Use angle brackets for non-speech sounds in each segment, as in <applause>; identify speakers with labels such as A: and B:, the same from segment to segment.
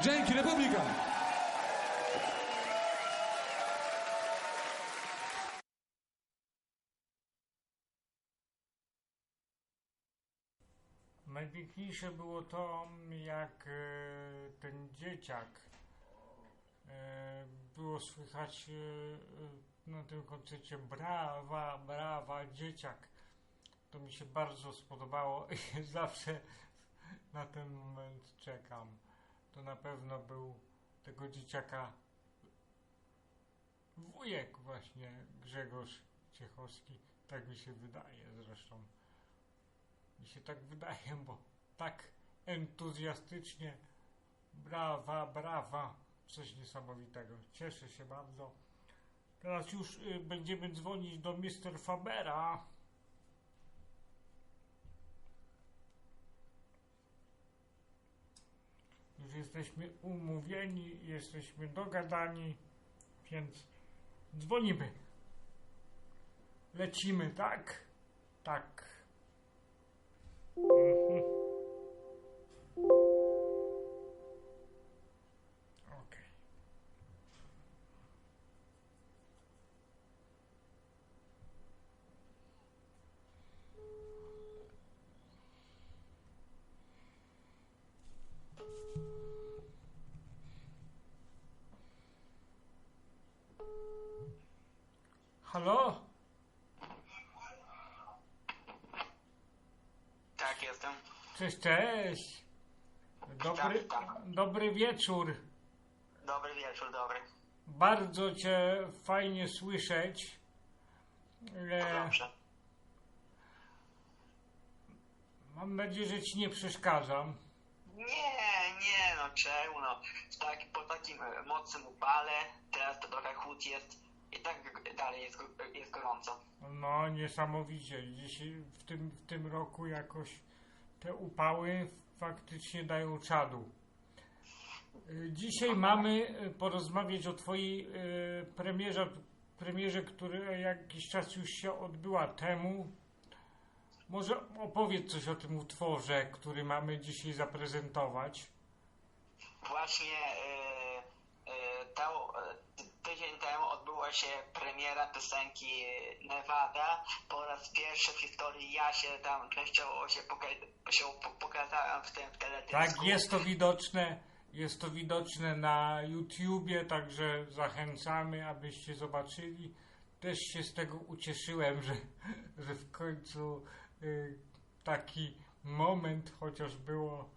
A: Dzięki, Republika!
B: Najpiękniejsze było to, jak e, ten dzieciak e, było słychać e, na tym koncercie brawa, brawa, dzieciak. To mi się bardzo spodobało i <laughs> zawsze na ten moment czekam. To na pewno był tego dzieciaka wujek właśnie Grzegorz Ciechowski. Tak mi się wydaje zresztą. Mi się tak wydaje, bo tak entuzjastycznie brawa, brawa, coś niesamowitego. Cieszę się bardzo. Teraz już y, będziemy dzwonić do Mr. Fabera. Już jesteśmy umówieni, jesteśmy dogadani, więc dzwonimy. Lecimy, tak? Tak. Cześć, cześć. Dobry,
C: Witam,
B: dobry wieczór.
C: Dobry wieczór, dobry.
B: Bardzo Cię fajnie słyszeć.
C: Dobrze.
B: mam nadzieję, że Ci nie przeszkadzam.
C: Nie, nie, no czemu, no. Tak, po takim e, mocnym upale, teraz to trochę chłód jest i tak dalej jest, jest gorąco.
B: No, niesamowicie. Dzisiaj w tym, w tym roku jakoś te upały faktycznie dają czadu. Dzisiaj mamy y, porozmawiać o Twojej y, premierze, premierze, która jakiś czas już się odbyła temu. Może opowiedz coś o tym utworze, który mamy dzisiaj zaprezentować.
C: Właśnie e, e, to, e, ty- tydzień temu odbyła się premiera piosenki Nevada. Po raz pierwszy w historii ja się tam częściowo się, poka- się po- pokazałem w tym teledysku.
B: Tak, jest to widoczne. Jest to widoczne na YouTubie, także zachęcamy, abyście zobaczyli. Też się z tego ucieszyłem, że, że w końcu y, taki moment chociaż było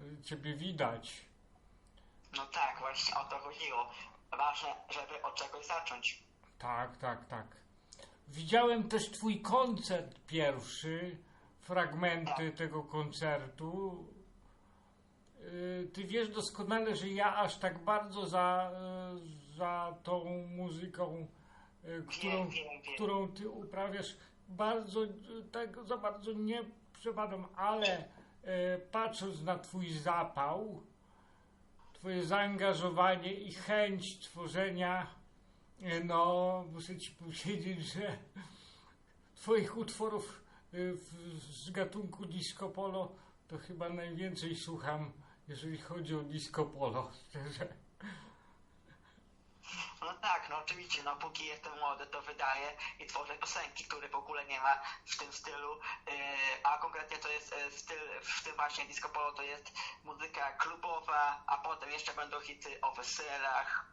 B: y, Ciebie widać.
C: No tak, właśnie o to chodziło. Ważne, żeby od czegoś zacząć.
B: Tak, tak, tak. Widziałem też Twój koncert pierwszy, fragmenty tego koncertu. Y, Ty wiesz doskonale, że ja aż tak bardzo za, y, za tą muzyką, y, którą,
C: wiem, wiem.
B: którą Ty uprawiasz, bardzo tak za bardzo nie przepadam, ale patrząc na Twój zapał, Twoje zaangażowanie i chęć tworzenia, y, no muszę Ci powiedzieć, że Twoich utworów w- z gatunku disco polo to chyba najwięcej słucham, jeżeli chodzi o disco polo, <laughs> szczerze.
C: No tak, no oczywiście, no póki jestem młody, to wydaję i tworzę piosenki, które w ogóle nie ma w tym stylu, yy, a konkretnie to jest yy, styl, w tym właśnie disco polo to jest muzyka klubowa, a potem jeszcze będą hity o weselach,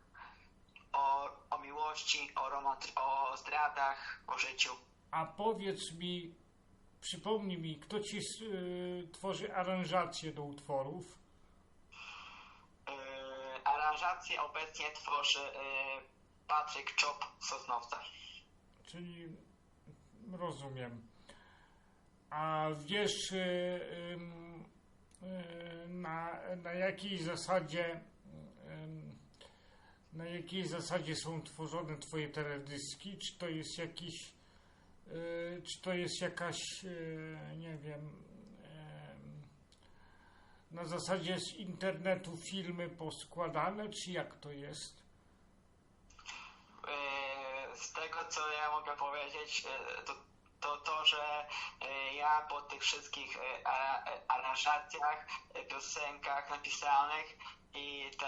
C: o, o miłości, o, romanty- o zdradach, o życiu.
B: A powiedz mi, przypomnij mi, kto Ci y, tworzy aranżacje do utworów?
C: Aranżację obecnie tworzy yy, Patryk Czop Sosnowca.
B: Czyli rozumiem. A wiesz, y, y, na, na jakiej zasadzie na jakiej zasadzie są tworzone twoje teledyski? Czy to jest jakiś y, czy to jest jakaś y, nie wiem na zasadzie z internetu filmy poskładane, czy jak to jest?
C: Yy, Z tego co ja mogę powiedzieć, yy, to to to, że e, ja po tych wszystkich e, e, aranżacjach, e, piosenkach napisanych i, te,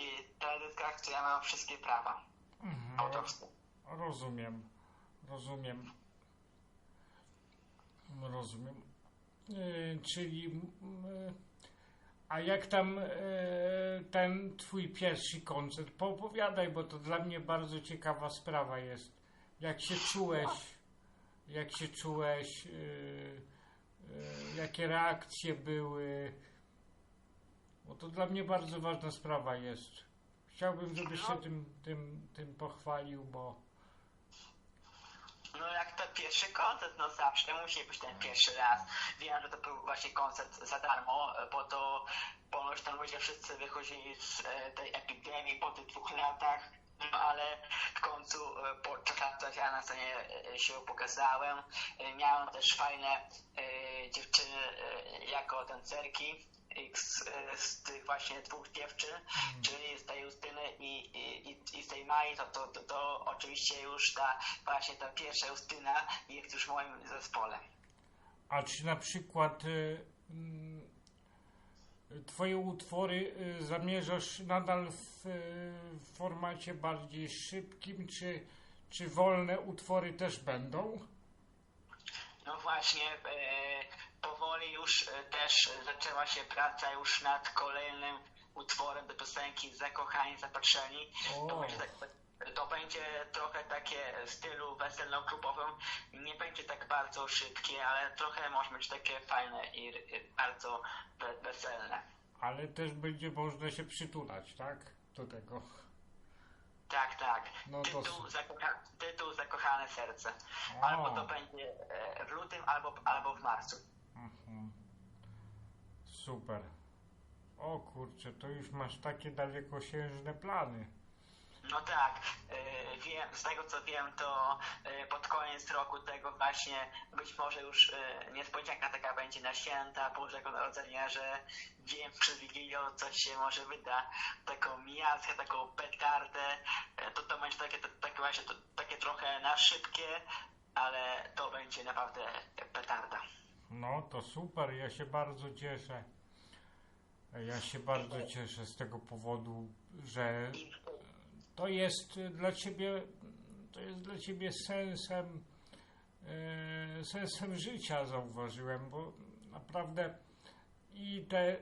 C: i teledyskach, to ja mam wszystkie prawa
B: Mhm.
C: autorskie.
B: Rozumiem, rozumiem. Rozumiem. E, czyli, e, a jak tam e, ten twój pierwszy koncert? Poopowiadaj, bo to dla mnie bardzo ciekawa sprawa jest. Jak się czułeś? Jak się czułeś? E, e, jakie reakcje były? Bo to dla mnie bardzo ważna sprawa jest. Chciałbym, żebyś się tym, tym, tym pochwalił, bo
C: No pierwszy koncert, no zawsze musi być ten pierwszy raz. Wiem, że to był właśnie koncert za darmo, bo to ponoć tam ludzie wszyscy wychodzili z e, tej epidemii po tych dwóch latach. No ale w końcu e, po trzech latach ja na scenie e, się pokazałem. Miałem też fajne dziewczyny jako tancerki z, e, z tych właśnie dwóch dziewczyn, czyli z tej Justyny i, i, i- z tej Mai, to, to, to, to oczywiście już ta właśnie ta pierwsza Justyna jest już w moim zespole.
B: A czy na przykład y, mm, Twoje utwory y, zamierzasz nadal w, w formacie bardziej szybkim, czy, czy wolne utwory też będą?
C: No właśnie, e, powoli już e, też zaczęła się praca już nad kolejnym utworem do piosenki Zakochani, Zapatrzeni. To będzie, tak, to będzie trochę takie w stylu weselno-klubowym. Nie będzie tak bardzo szybkie, ale trochę może być takie fajne i bardzo we- weselne.
B: Ale też będzie można się przytulać, tak? Do tego.
C: Tak, tak.
B: No to
C: tytuł,
B: su-
C: zakocha, tytuł Zakochane Serce. Albo to będzie e, w lutym, albo, albo w marcu.
B: Super. O kurczę, to już masz takie dalekosiężne plany.
C: No tak, e, wiem, z tego co wiem, to e, pod koniec roku tego właśnie być może już e, niespodzianka taka będzie na święta Bożego Narodzenia, że wiem przed Wigilią coś się może wyda, taką miazgę, taką petardę, to to będzie takie, takie właśnie takie trochę na szybkie, ale to będzie naprawdę petarda.
B: No to super, ja się bardzo cieszę. Ja się bardzo cieszę z tego powodu, że to jest dla ciebie, to jest dla ciebie sensem, e, sensem życia, zauważyłem, bo naprawdę i te,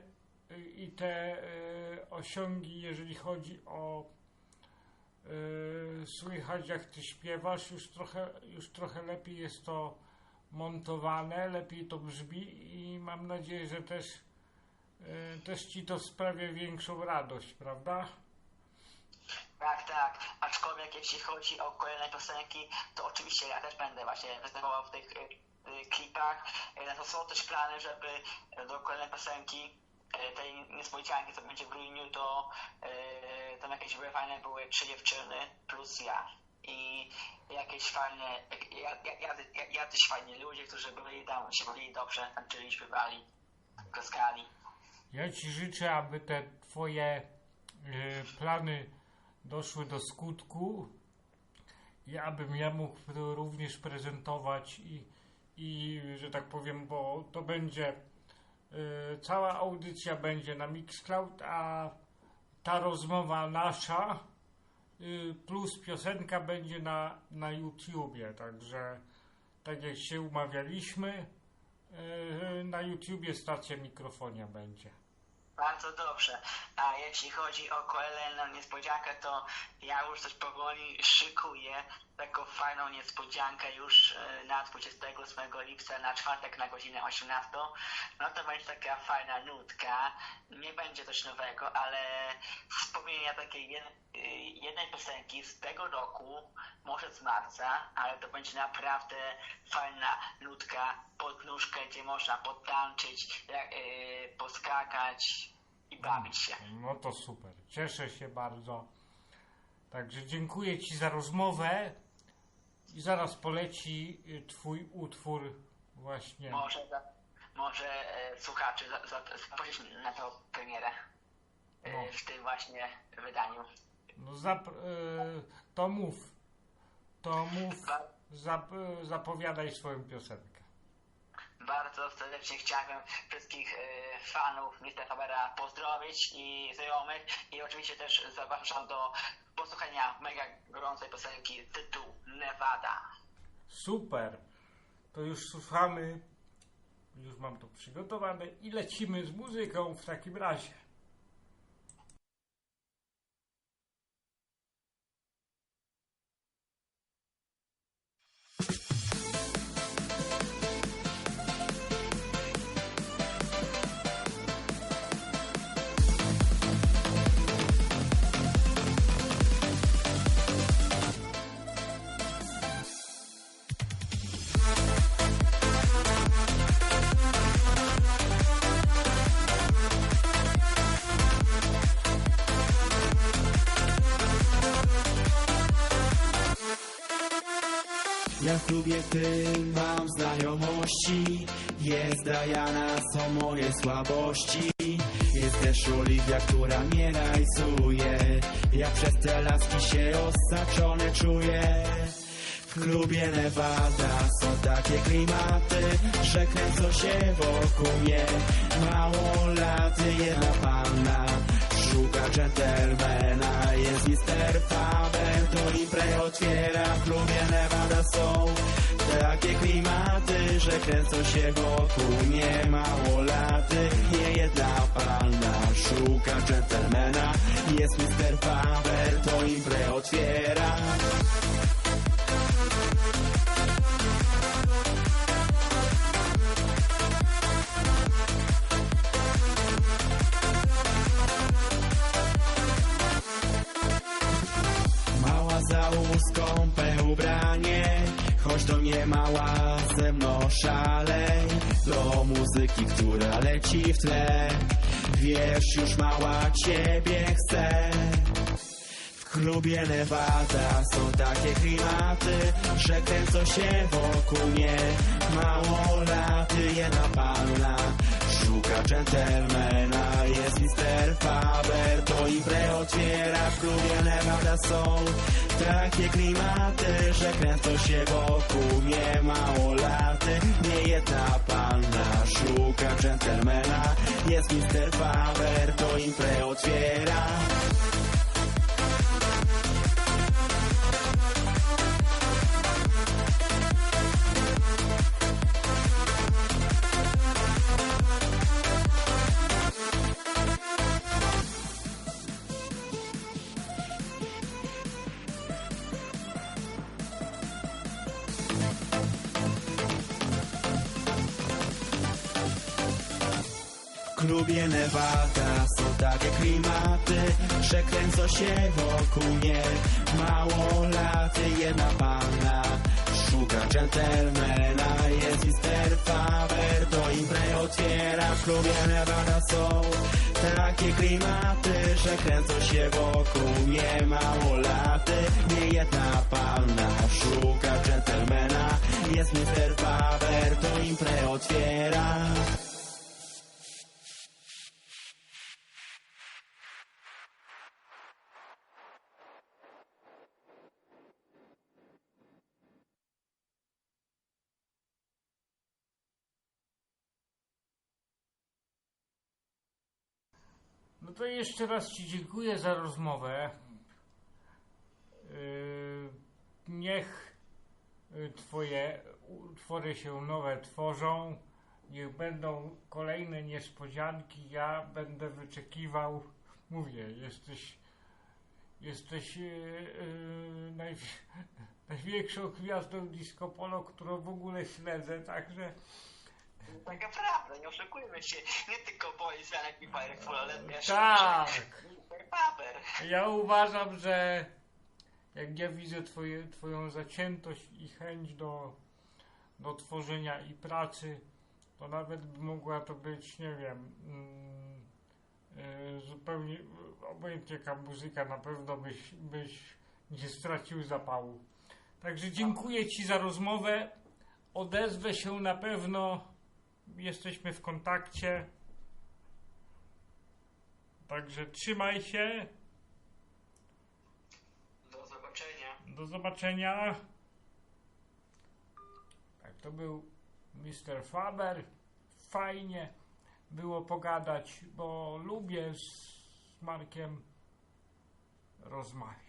B: i te e, osiągi, jeżeli chodzi o e, słychać jak ty śpiewasz, już trochę, już trochę lepiej jest to montowane, lepiej to brzmi i mam nadzieję, że też, e, też ci to sprawia większą radość, prawda?
C: Tak, tak. Aczkolwiek jeśli chodzi o kolejne piosenki, to oczywiście ja też będę właśnie występował w tych y, y, klipach. Y, to są też plany, żeby do kolejnej piosenki tej niespodzianki, co będzie w grudniu, to tam jakieś były fajne były trzy dziewczyny plus ja. I jakieś fajne, ja, ja, ja, ja, jacyś fajni ludzie, którzy byli tam, się bawili dobrze, tańczyli, śpiewali, klaskali.
B: Ja Ci życzę, aby te Twoje e, plany doszły do skutku i abym ja mógł również prezentować i, i że tak powiem, bo to będzie e, cała audycja będzie na Mixcloud, a ta rozmowa nasza y, plus piosenka będzie na, na YouTubie, także tak jak się umawialiśmy, e, na YouTubie stacja mikrofonia będzie.
C: Bardzo dobrze. A jeśli chodzi o kolejną niespodziankę, to ja już coś powoli szykuję taką fajną niespodziankę już e, na 28 lipca na czwartek na godzinę 18. No to będzie taka fajna nutka. Nie będzie coś nowego, ale wspomnienia takiej jed, y, jednej piosenki z tego roku, może z marca, ale to będzie naprawdę fajna nutka pod nóżkę, gdzie można potańczyć, jak, y, poskakać i bawić się.
B: No to super. Cieszę się bardzo. Także dziękuję Ci za rozmowę i zaraz poleci y, Twój utwór właśnie.
C: Może, może e, za, zaprosić na tą premierę e,
B: No.
C: w tym właśnie wydaniu.
B: No zap- y, to mów. To mów. Zap, zapowiadaj swoją piosenkę.
C: Bardzo serdecznie chciałbym wszystkich e, fanów Mr. Fabera pozdrowić i znajomych i oczywiście też zapraszam do posłuchania mega gorącej piosenki tytuł Nevada.
B: Super. To już słuchamy. Już mam to przygotowane i lecimy z muzyką w takim razie.
A: Ja w klubie tym mam znajomości. Jest Diana, są moje słabości. Jest też Oliwia, która mnie rajcuje Ja przez te laski się osaczony czuję. W klubie Nevada są takie klimaty, że kręcą się wokół mnie. Mało lat, jedna panna Szuka dżentelmena, jest Mr. Faber Imprę otwiera, w klubie Nevada są Takie klimaty, że kręcą się wokół. Mnie Mało laty, nie jedna panna Szuka dżentelmena, jest Mr. Faber To imprę otwiera Mnie mała, ze mną szalej. Do muzyki, która leci w tle. Wiesz już mała, ciebie chcę. W klubie Nevada są takie klimaty, że kręcą się wokół mnie Mało laty, jedna panna Szuka dżentelmena, jest Mr. Faber Imprę otwiera, w klubie Nevada są Takie klimaty, że kręcą się wokół. Mnie Mało laty, nie jedna panna Szuka dżentelmena, jest Mr. Faber To imprę otwiera W klubie Nevada. Są takie klimaty, że kręcą się wokół mnie Mało laty, jedna panna Szuka dżentelmena, jest Mr. Faber To imprę otwiera, w klubie Nevada są Takie klimaty, że kręcą się wokół mnie Mało laty, nie jedna panna Szuka dżentelmena, jest Mr. Faber To imprę otwiera
B: No to jeszcze raz Ci dziękuję za rozmowę. Yy, Niech y, Twoje utwory się nowe tworzą. Niech będą kolejne niespodzianki. Ja będę wyczekiwał. Mówię, jesteś, jesteś yy, yy, najwi- <laughs> największą gwiazdą disco polo, którą w ogóle śledzę, także
C: Tak naprawdę, nie oszukujmy się, nie tylko Boys Janek i Fireful, ale też
B: Tak. Ja uważam, że jak ja widzę twoje, Twoją zaciętość i chęć do, do tworzenia i pracy, to nawet by mogła to być, nie wiem, mm, e, zupełnie obojętnie jaka muzyka, na pewno byś, byś nie stracił zapału. Także dziękuję Ci za rozmowę. Odezwę się na pewno. Jesteśmy w kontakcie. Także trzymaj się.
C: Do zobaczenia.
B: Do zobaczenia. to był Mr. Faber. Fajnie było pogadać, bo lubię z Markiem rozmawiać.